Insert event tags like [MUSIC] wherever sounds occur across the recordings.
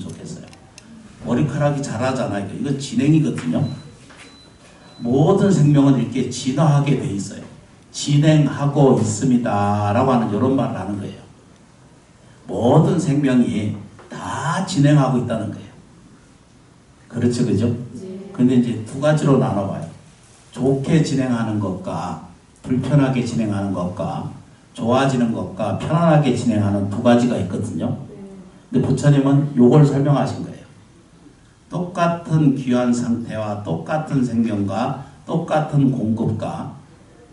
좋겠어요. 머리카락이 자라잖아요. 이건 진행이거든요. 모든 생명은 이렇게 진화하게 돼 있어요. 진행하고 있습니다 라고 하는 이런 말을 하는 거예요. 모든 생명이 다 진행하고 있다는 거예요. 그렇죠, 그죠? 근데 이제 두 가지로 나눠봐요. 좋게 진행하는 것과 불편하게 진행하는 것과 좋아지는 것과 편안하게 진행하는 두 가지가 있거든요. 근데 부처님은 요걸 설명하신 거예요. 똑같은 귀한 상태와 똑같은 생명과 똑같은 공급과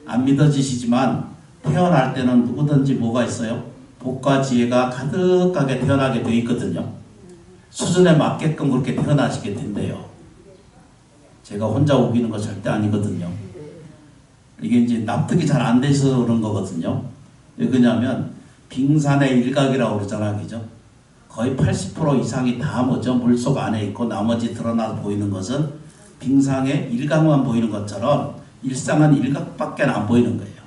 안 믿어지시지만 태어날 때는 누구든지 뭐가 있어요? 복과 지혜가 가득하게 태어나게 돼 있거든요. 수준에 맞게끔 그렇게 태어나시게 된대요. 제가 혼자 우기는 거 절대 아니거든요. 이게 이제 납득이 잘 안 돼서 그런 거거든요. 왜 그러냐면 빙산의 일각이라고 그러잖아요. 그죠? 거의 80% 이상이 다 뭐죠? 물속 안에 있고 나머지 드러나서 보이는 것은 빙상의 일각만 보이는 것처럼 일상은 일각밖에 안 보이는 거예요.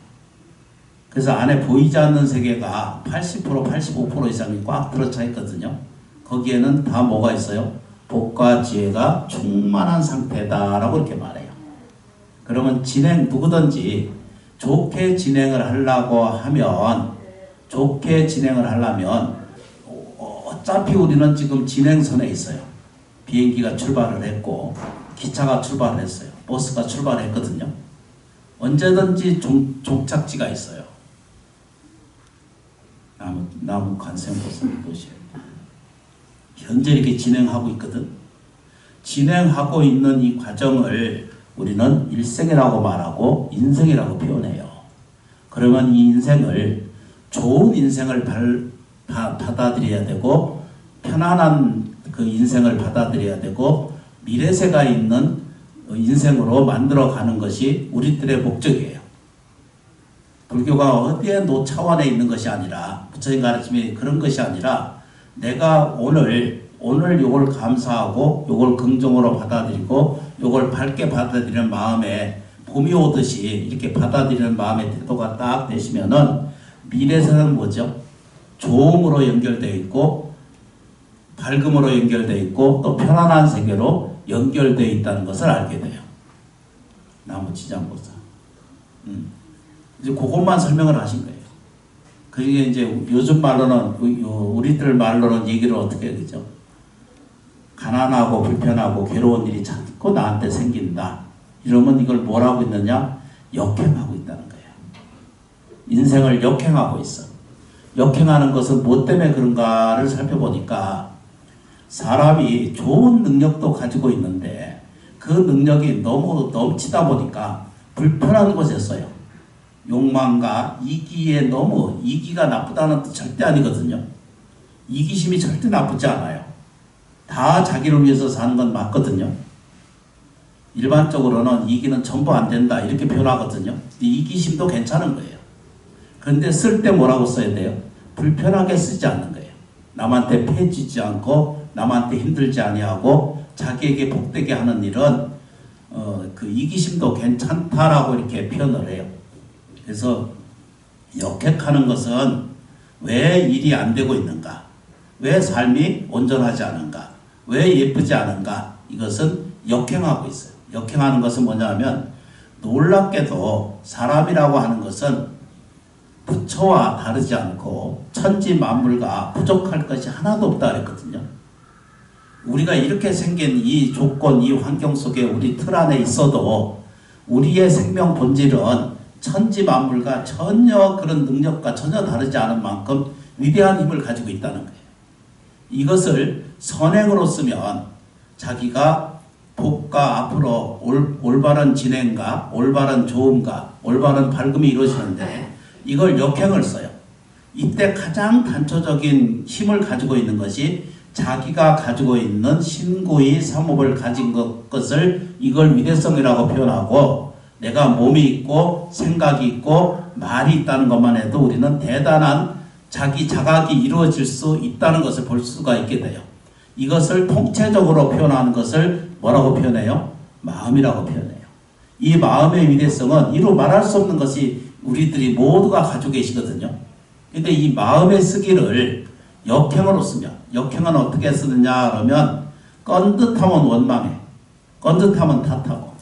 그래서 안에 보이지 않는 세계가 80% 85% 이상이 꽉 들어차 있거든요. 거기에는 다 뭐가 있어요? 복과 지혜가 충만한 상태다라고 이렇게 말해요. 그러면 진행 누구든지 좋게 진행을 하려고 하면 좋게 진행을 하려면 어차피 우리는 지금 진행선에 있어요. 비행기가 출발을 했고 기차가 출발을 했어요. 버스가 출발했거든요. 언제든지 종, 종착지가 있어요. 나무, 나무 관세음보살 보시요 현재 이렇게 진행하고 있거든. 진행하고 있는 이 과정을 우리는 일생이라고 말하고 인생이라고 표현해요. 그러면 이 인생을 좋은 인생을 발, 바, 받아들여야 되고 편안한 그 인생을 받아들여야 되고 미래세가 있는 인생으로 만들어 가는 것이 우리들의 목적이에요. 불교가 어디에 노 차원에 있는 것이 아니라 부처님 가르침이 그런 것이 아니라 내가 오늘 오늘 요걸 감사하고 요걸 긍정으로 받아들이고 요걸 밝게 받아들이는 마음에 봄이 오듯이 이렇게 받아들이는 마음의 태도가 딱 되시면은 미래세는 뭐죠? 좋음으로 연결되어 있고 밝음으로 연결되어 있고 또 편안한 세계로 연결되어 있다는 것을 알게 돼요. 나무 지장보사. 음. 이제 그것만 설명을 하신 거예요. 그게 이제 요즘 말로는 우리들 말로는 얘기를 어떻게 되죠? 가난하고 불편하고 괴로운 일이 자꾸 나한테 생긴다. 이러면 이걸 뭐라고 있느냐? 역행하고 있다는 거예요. 인생을 역행하고 있어. 역행하는 것은 무엇 때문에 그런가를 살펴보니까 사람이 좋은 능력도 가지고 있는데 그 능력이 너무 넘치다 보니까 불편한 곳에 써요. 욕망과 이기에 너무 이기가 나쁘다는 뜻 절대 아니거든요. 이기심이 절대 나쁘지 않아요. 다 자기를 위해서 사는 건 맞거든요. 일반적으로는 이기는 전부 안 된다 이렇게 표현하거든요. 이기심도 괜찮은 거예요. 그런데 쓸 때 뭐라고 써야 돼요? 불편하게 쓰지 않는 거예요. 남한테 패지지 않고 남한테 힘들지 아니하고 자기에게 복되게 하는 일은 어, 그 이기심도 괜찮다라고 이렇게 표현을 해요. 그래서 역행하는 것은 왜 일이 안 되고 있는가? 왜 삶이 온전하지 않은가? 왜 예쁘지 않은가? 이것은 역행하고 있어요. 역행하는 것은 뭐냐면 놀랍게도 사람이라고 하는 것은 부처와 다르지 않고 천지 만물과 부족할 것이 하나도 없다 그랬거든요. 우리가 이렇게 생긴 이 조건, 이 환경 속에 우리 틀 안에 있어도 우리의 생명 본질은 천지 만물과 전혀 그런 능력과 전혀 다르지 않은 만큼 위대한 힘을 가지고 있다는 거예요. 이것을 선행으로 쓰면 자기가 복과 앞으로 올, 올바른 진행과 올바른 좋음과 올바른 밝음이 이루어지는데 이걸 역행을 써요. 이때 가장 단초적인 힘을 가지고 있는 것이 자기가 가지고 있는 신고의 사목을 가진 것, 것을 이걸 위대성이라고 표현하고 내가 몸이 있고 생각이 있고 말이 있다는 것만 해도 우리는 대단한 자기 자각이 이루어질 수 있다는 것을 볼 수가 있게 돼요. 이것을 통체적으로 표현하는 것을 뭐라고 표현해요? 마음이라고 표현해요. 이 마음의 위대성은 이루 말할 수 없는 것이 우리들이 모두가 가지고 계시거든요. 근데 이 마음의 쓰기를 역행으로 쓰면 역행은 어떻게 쓰느냐 그러면 건듯하면 원망해 건듯하면 탓하고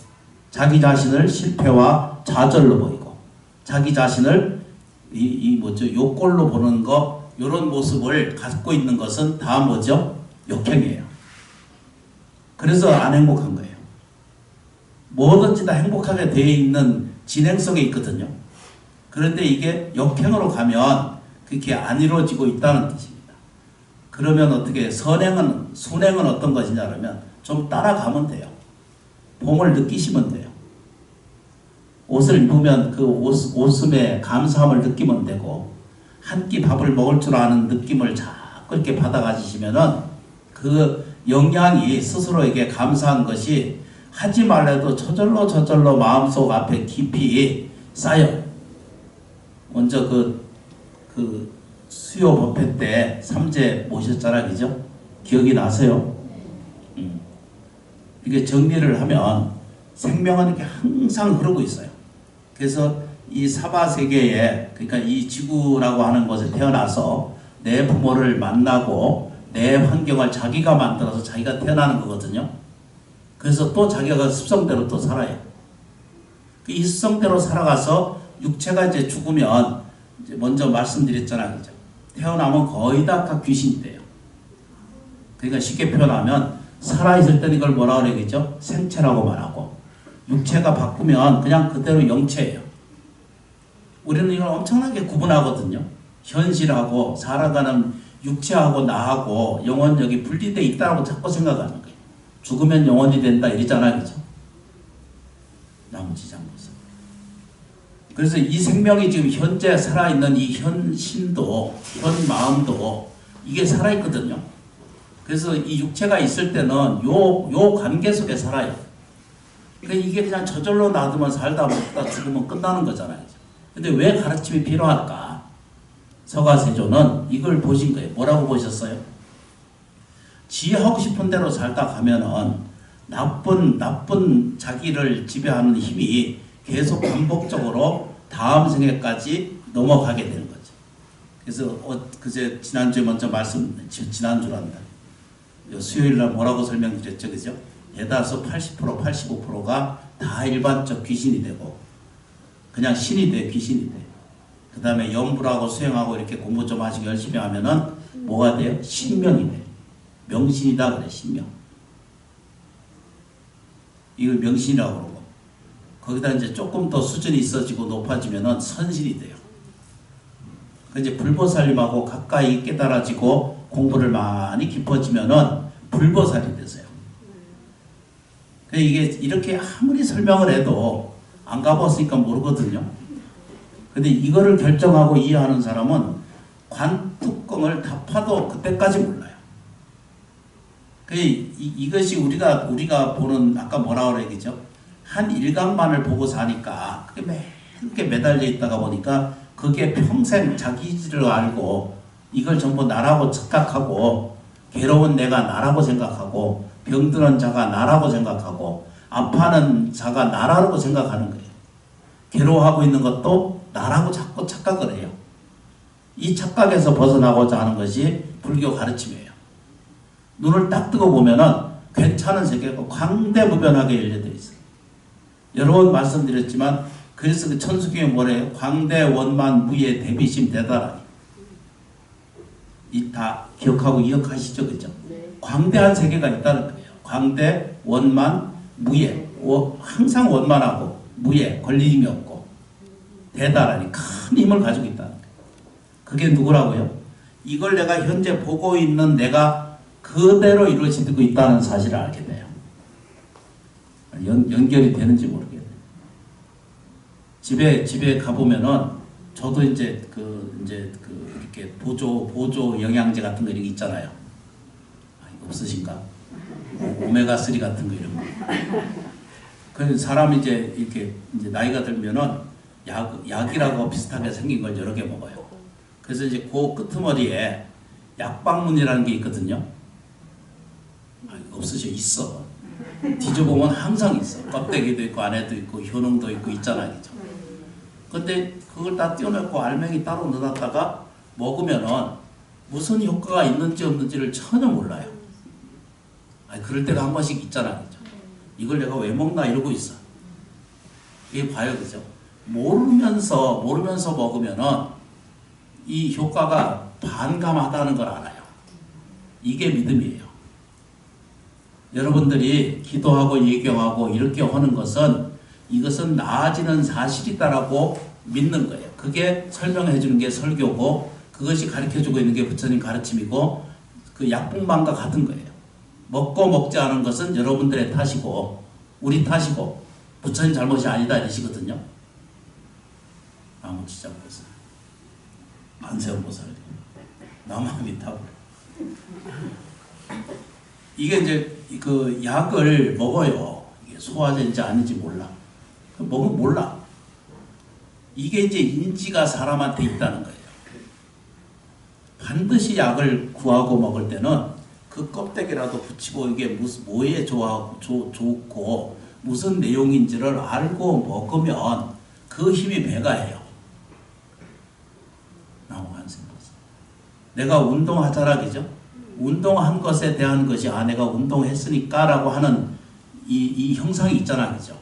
자기 자신을 실패와 좌절로 보이고 자기 자신을 이, 이 뭐죠 욕골로 보는 거 이런 모습을 갖고 있는 것은 다 뭐죠 역행이에요. 그래서 안 행복한 거예요. 뭐든지 다 행복하게 되어 있는 진행성에 있거든요. 그런데 이게 역행으로 가면 그렇게 안 이루어지고 있다는 뜻입니다. 그러면 어떻게 선행은 순행은 어떤 것이냐 그러면 좀 따라가면 돼요. 봄을 느끼시면 돼요. 옷을 입으면 그 옷, 옷음에 감사함을 느끼면 되고 한 끼 밥을 먹을 줄 아는 느낌을 자꾸 이렇게 받아가지시면은 그 영향이 스스로에게 감사한 것이 하지 말래도 저절로 저절로 마음속 앞에 깊이 쌓여요. 먼저 그, 그 수요 법회 때 삼재 모셨잖아, 그죠? 기억이 나세요? 음. 이게 정리를 하면 생명은 이렇게 항상 흐르고 있어요. 그래서 이 사바 세계에 그러니까 이 지구라고 하는 곳에 태어나서 내 부모를 만나고 내 환경을 자기가 만들어서 자기가 태어나는 거거든요. 그래서 또 자기가 그 습성대로 또 살아요. 그 이 습성대로 살아가서 육체가 이제 죽으면 이제 먼저 말씀드렸잖아요. 그죠? 태어나면 거의 다, 다 귀신이 돼요. 그러니까 쉽게 표현하면 살아있을 때는 이걸 뭐라 그러겠죠? 생체라고 말하고 육체가 바꾸면 그냥 그대로 영체예요. 우리는 이걸 엄청나게 구분하거든요. 현실하고 살아가는 육체하고 나하고 영혼력이 분리되어 있다고 자꾸 생각하는 거예요. 죽으면 영혼이 된다 이러잖아요. 그죠? 나머지 장모습. 그래서 이 생명이 지금 현재 살아있는 이 현신도, 현 마음도 이게 살아있거든요. 그래서 이 육체가 있을 때는 요, 요 관계 속에 살아요. 그러니까 이게 그냥 저절로 놔두면 살다 먹다 죽으면 끝나는 거잖아요. 근데 왜 가르침이 필요할까? 서가세조는 이걸 보신 거예요. 뭐라고 보셨어요? 지 하고 싶은 대로 살다 가면은 나쁜 나쁜 자기를 지배하는 힘이 계속 반복적으로 다음 생애까지 넘어가게 되는 거죠. 그래서 어, 그제 지난주에 먼저 말씀 지난주란다. 수요일 날 뭐라고 설명드렸죠, 그죠? 대다수 80% 85%가 다 일반적 귀신이 되고 그냥 신이 돼 귀신이 돼. 그 다음에 연불하고 수행하고 이렇게 공부 좀 하시고 열심히 하면은 뭐가 돼요? 신명이 돼. 명신이다 그래 신명. 이걸 명신이라고 그러고 거기다 이제 조금 더 수준이 있어지고 높아지면은 선신이 돼요. 그 이제 불보살님하고 가까이 깨달아지고 공부를 많이 깊어지면은 불보살이 되세요. 그 이게 이렇게 아무리 설명을 해도 안 가봤으니까 모르거든요. 근데 이거를 결정하고 이해하는 사람은 관뚜껑을 다 파도 그때까지 몰라요. 그 이, 이것이 우리가 우리가 보는 아까 뭐라 그래야겠죠? 한 일각만을 보고 사니까 그게 매게 매달려 있다가 보니까 그게 평생 자기를 알고 이걸 전부 나라고 착각하고 괴로운 내가 나라고 생각하고 병드는 자가 나라고 생각하고 아파하는 자가 나라고 생각하는 거예요. 괴로워하고 있는 것도 나라고 자꾸 착각을 해요. 이 착각에서 벗어나고자 하는 것이 불교 가르침이에요. 눈을 딱 뜨고 보면은 괜찮은 세계가 광대무변하게 열려져 있어요. 여러 번 말씀드렸지만 그래서 그 천수경에 뭐래요? 광대 원만 무예 대비심 대다라니. 이다 기억하고 기억하시죠, 그죠? 네. 광대한 세계가 있다는 거예요. 광대 원만 무예. 항상 원만하고 무예 걸림이 없고 대다라니 큰 힘을 가지고 있다는 거예요. 그게 누구라고요? 이걸 내가 현재 보고 있는 내가 그대로 이루어지고 있다는 사실을 알게 돼요. 연, 연결이 되는지 모르겠네요. 집에 집에 가 보면은 저도 이제 그 이제 그 이렇게 보조 보조 영양제 같은 거 이렇게 있잖아요. 아, 없으신가? 오메가 3 같은 거 이런 거. 그 사람이 이제 이렇게 이제 나이가 들면은 약 약이라고 비슷하게 생긴 걸 여러 개 먹어요. 그래서 이제 그 끄트머리에 약방문이라는 게 있거든요. 아, 없으셔 있어. 뒤져보면 항상 있어. 껍데기도 있고 안에도 있고 효능도 있고 있잖아요. 그죠? 근데 그걸 다 떼어내고 알맹이 따로 넣어놨다가 먹으면은 무슨 효과가 있는지 없는지를 전혀 몰라요. 아니, 그럴 때가 한 번씩 있잖아. 그죠? 이걸 내가 왜 먹나 이러고 있어. 이게 봐요. 그죠? 모르면서, 모르면서 먹으면은 이 효과가 반감하다는 걸 알아요. 이게 믿음이에요. 여러분들이 기도하고 예경하고 이렇게 하는 것은 이것은 나아지는 사실이다라고 믿는 거예요. 그게 설명해 주는 게 설교고 그것이 가르쳐 주고 있는 게 부처님 가르침이고 그 약분만과 같은 거예요. 먹고 먹지 않은 것은 여러분들의 탓이고 우리 탓이고 부처님 잘못이 아니다 이러시거든요. 아무 지장 보살 안세원 보살 타고 이게 이제 그 약을 먹어요. 소화제인지 아닌지 몰라. 먹으면 몰라. 이게 이제 인지가 사람한테 있다는 거예요. 반드시 약을 구하고 먹을 때는 그 껍데기라도 붙이고 이게 무슨 뭐에 좋아 좋, 좋고 무슨 내용인지를 알고 먹으면 그 힘이 배가 해요. 나무 한생 내가 운동하자라 그죠? 운동한 것에 대한 것이 아 내가 운동했으니까라고 하는 이, 이 형상이 있잖아 그죠?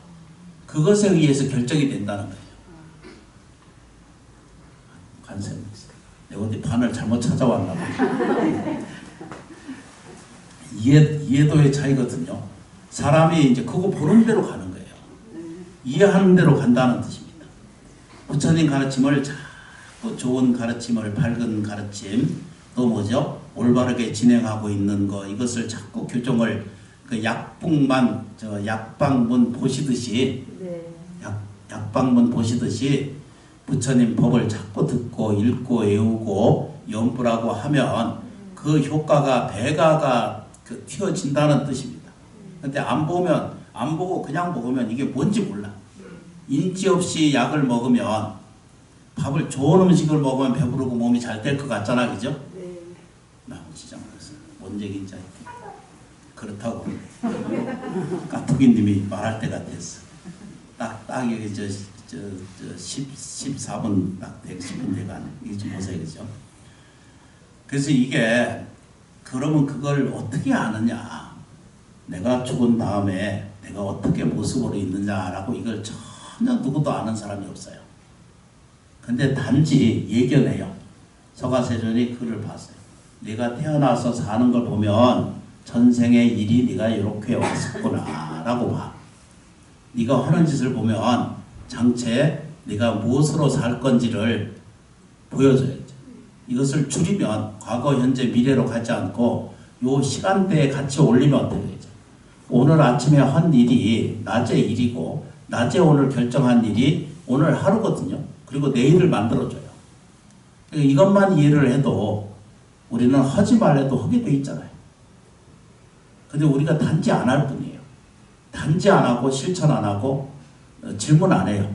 그것에 의해서 결정이 된다는 거예요. 간생 내가 어디 반을 잘못 찾아왔나 봐. [LAUGHS] 이해, 이해도의 차이거든요. 사람이 이제 그거 보는 대로 가는 거예요. 이해하는 대로 간다는 뜻입니다. 부처님 가르침을 자꾸 좋은 가르침을 밝은 가르침 또 뭐죠? 올바르게 진행하고 있는 거 이것을 자꾸 교정을 그 약북만 저 약방문 보시듯이 네. 약, 약방문 보시듯이 부처님 법을 자꾸 듣고 읽고 외우고 연불하고 하면 그 효과가 배가가 그 튀어진다는 뜻입니다. 근데 안 보면 안 보고 그냥 먹으면 이게 뭔지 몰라. 인지 없이 약을 먹으면 밥을 좋은 음식을 먹으면 배부르고 몸이 잘 될 것 같잖아, 그죠? 하여튼. 그렇다고 [LAUGHS] 까투기님이 말할 때 같았어. 딱, 딱 여기 저, 저, 저 10, 14분 딱 110분 돼가네. 이게 좀 보세요. 그래서 이게, 그러면 그걸 어떻게 아느냐. 내가 죽은 다음에 내가 어떻게 모습으로 있느냐라고 이걸 전혀 누구도 아는 사람이 없어요. 근데 단지 예견해요. 서가세존이 글을 봤어요. 네가 태어나서 사는 걸 보면 전생의 일이 네가 이렇게 왔었구나라고 봐. 네가 하는 짓을 보면 장체 네가 무엇으로 살 건지를 보여줘야죠. 이것을 줄이면 과거, 현재, 미래로 가지 않고 요 시간대에 같이 올리면 어떻게? 오늘 아침에 한 일이 낮의 일이고 낮에 오늘 결정한 일이 오늘 하루거든요. 그리고 내일을 만들어줘요. 이것만 이해를 해도 우리는 하지 말래도 하게 돼 있잖아요. 근데 우리가 단지 안 할 뿐이에요. 단지 안 하고 실천 안 하고 어, 질문 안 해요.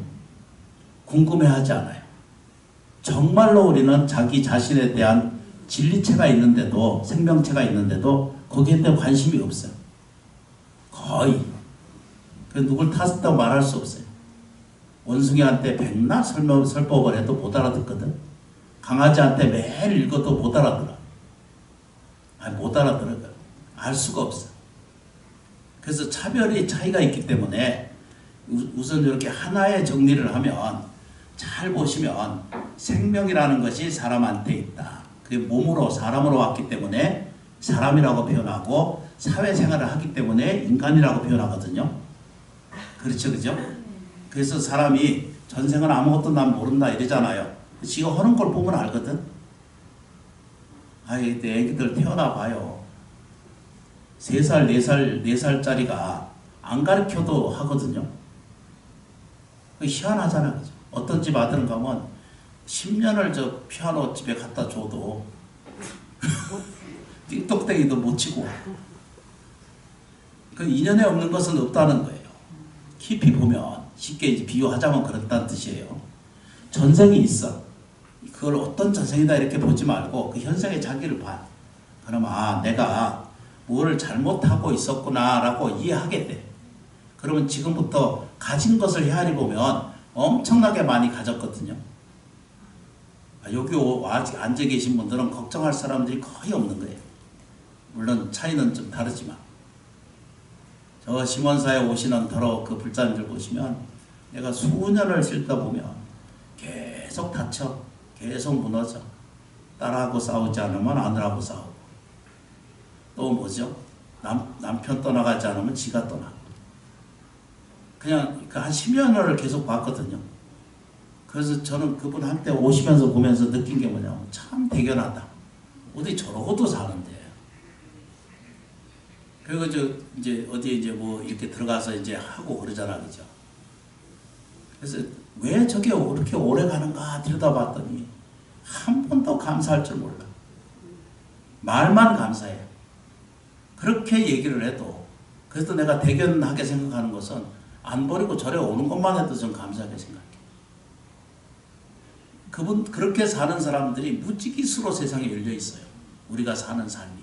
궁금해 하지 않아요. 정말로 우리는 자기 자신에 대한 진리체가 있는데도 생명체가 있는데도 거기에 대한 관심이 없어요. 거의. 그 누굴 탓했다고 말할 수 없어요. 원숭이한테 백날 설명, 설법을 해도 못 알아듣거든. 강아지한테 매일 읽어도 못 알아들어. 못 알아들어. 알 수가 없어. 그래서 차별이 차이가 있기 때문에 우- 우선 이렇게 하나의 정리를 하면 잘 보시면 생명이라는 것이 사람한테 있다. 그게 몸으로 사람으로 왔기 때문에 사람이라고 표현하고 사회생활을 하기 때문에 인간이라고 표현하거든요. 그렇죠, 그죠? 그래서 사람이 전생은 아무것도 난 모른다 이러잖아요. 지가 하는 걸 보면 알거든. 아이, 내 애기들 태어나 봐요. 세 살, 네 살, 네 살짜리가 안 가르쳐도 하거든요. 그 희한하잖아, 그죠? 어떤 집 아들은 가면 10년을 저 피아노 집에 갖다 줘도 [LAUGHS] 띵똑대기도 못 치고 그 인연에 없는 것은 없다는 거예요. 깊이 보면 쉽게 이제 비유하자면 그렇다는 뜻이에요. 전생이 있어. 그걸 어떤 전생이다 이렇게 보지 말고 그 현생의 자기를 봐. 그러면 아 내가 뭐를 잘못하고 있었구나라고 이해하게 돼. 그러면 지금부터 가진 것을 헤아리 보면 엄청나게 많이 가졌거든요. 아, 여기 오- 아직 앉아 계신 분들은 걱정할 사람들이 거의 없는 거예요. 물론 차이는 좀 다르지만 저 심원사에 오시는 더러 그 불자님들 보시면 내가 수년을 실다 보면 계속 다쳐 계속 무너져 딸하고 싸우지 않으면 아들하고 싸우고 또 뭐죠? 남, 남편 떠나가지 않으면 지가 떠나고 그냥 그한 10년을 계속 봤거든요. 그래서 저는 그분 한때 오시면서 보면서 느낀 게 뭐냐면 참 대견하다. 어디 저러고도 사는데. 그리고 저 이제 어디 이제 뭐 이렇게 들어가서 이제 하고 그러잖아, 그죠? 그래서 왜 저게 그렇게 오래 가는가 들여다봤더니 한 번도 감사할 줄 몰라. 말만 감사해. 그렇게 얘기를 해도 그래서 내가 대견하게 생각하는 것은 안 버리고 절에 오는 것만 해도 전 감사하게 생각해. 그분 그렇게 사는 사람들이 무지기수로 세상에 열려 있어요. 우리가 사는 삶이.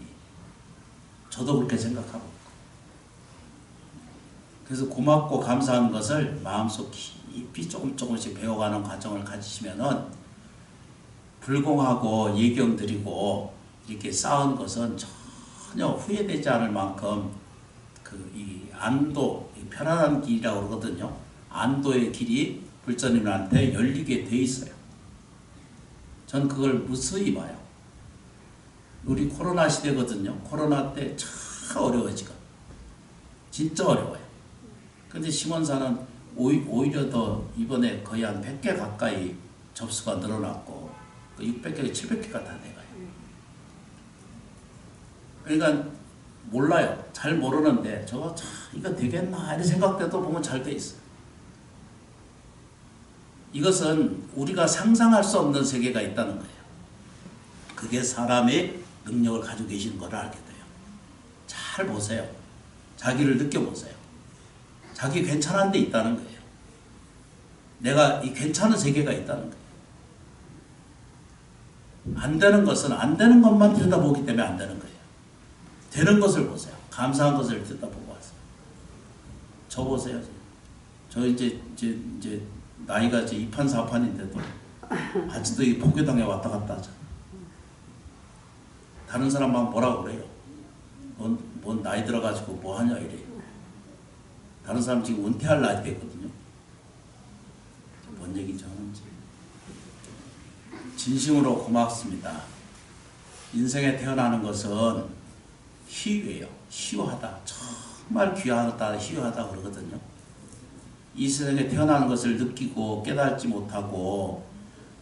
저도 그렇게 생각하고. 그래서 고맙고 감사한 것을 마음속 깊이 조금 조금씩 배워가는 과정을 가지시면은 불공하고 예경 드리고 이렇게 쌓은 것은 전혀 후회되지 않을 만큼 그 이 안도 이 편안한 길이라고 그러거든요. 안도의 길이 불자님한테 열리게 돼 있어요. 전 그걸 무수히 봐요. 우리 코로나 시대거든요. 코로나 때 참 어려워 지금. 진짜 어려워요. 근데 심원사는 오히- 오히려 더 이번에 거의 한 100개 가까이 접수가 늘어났고 그 600개, 700개가 다 돼가요. 그러니까 몰라요. 잘 모르는데 저거 참 이거 되겠나 이런 생각돼도 보면 잘 돼 있어요. 이것은 우리가 상상할 수 없는 세계가 있다는 거예요. 그게 사람의 능력을 가지고 계시는 걸 알게 돼요. 잘 보세요. 자기를 느껴보세요. 자기 괜찮은 데 있다는 거예요. 내가 이 괜찮은 세계가 있다는 거예요. 안 되는 것은 안 되는 것만 들여다보기 때문에 안 되는 거예요. 되는 것을 보세요. 감사한 것을 들여다보고 와서. 저 보세요. 저 이제 이제 이제 나이가 이제 이판 사판인데도 아직도 이 포교당에 왔다 갔다 하잖아. 다른 사람만 뭐라고 그래요? 뭔, 뭔 나이 들어가지고 뭐 하냐 이래요. 다른 사람 지금 은퇴할 나이 됐거든요. 뭔 하는지. 진심으로 고맙습니다. 인생에 태어나는 것은 희유예요. 희유하다. 정말 귀하다, 희유하다 그러거든요. 이 세상에 태어나는 것을 느끼고 깨닫지 못하고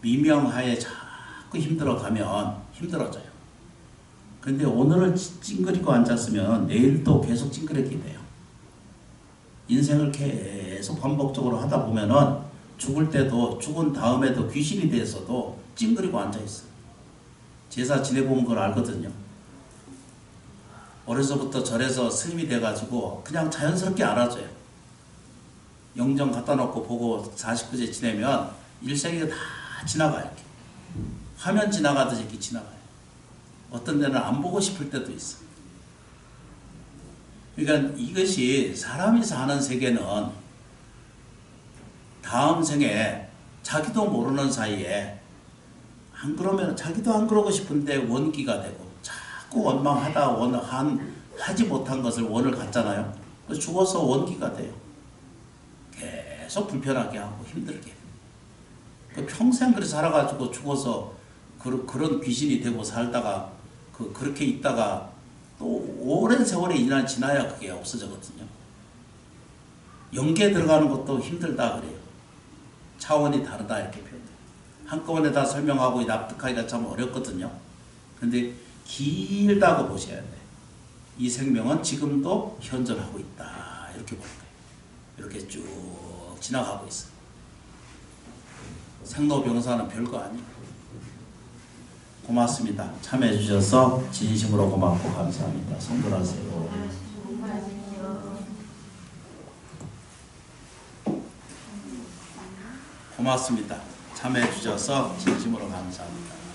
미명하에 자꾸 힘들어가면 힘들어져요. 근데 오늘을 찡- 찡그리고 앉았으면 내일도 계속 찡그리게 돼요. 인생을 계속 반복적으로 하다 보면은 죽을 때도 죽은 다음에도 귀신이 돼서도 찡그리고 앉아 있어요. 제사 지내본 걸 알거든요. 어려서부터 절에서 스님이 돼가지고 그냥 자연스럽게 알아줘요. 영정 갖다 놓고 보고 49제 지내면 일생이 다 지나가 이렇게. 화면 지나가듯이 이렇게 지나가요. 어떤 데는 안 보고 싶을 때도 있어. 그러니까 이것이 사람이 사는 세계는 다음 생에 자기도 모르는 사이에 안 그러면 자기도 안 그러고 싶은데 원기가 되고 자꾸 원망하다 원한 하지 못한 것을 원을 갖잖아요. 죽어서 원기가 돼요. 계속 불편하게 하고 힘들게. 그 평생 그렇게 살아가지고 죽어서 그, 그런 귀신이 되고 살다가 그 그렇게 있다가 또 오랜 세월이 지나 지나야 그게 없어졌거든요. 연계 들어가는 것도 힘들다 그래요. 차원이 다르다 이렇게 표현돼. 한꺼번에 다 설명하고 납득하기가 참 어렵거든요. 근데 길다고 보셔야 돼. 이 생명은 지금도 현존하고 있다 이렇게 보는 거예요. 이렇게 쭉 지나가고 있어. 생로병사는 별거 아니에요. 고맙습니다. 참여해 주셔서 진심으로 고맙고 감사합니다. 성불하세요. 고맙습니다. 참여해 주셔서 진심으로 감사합니다.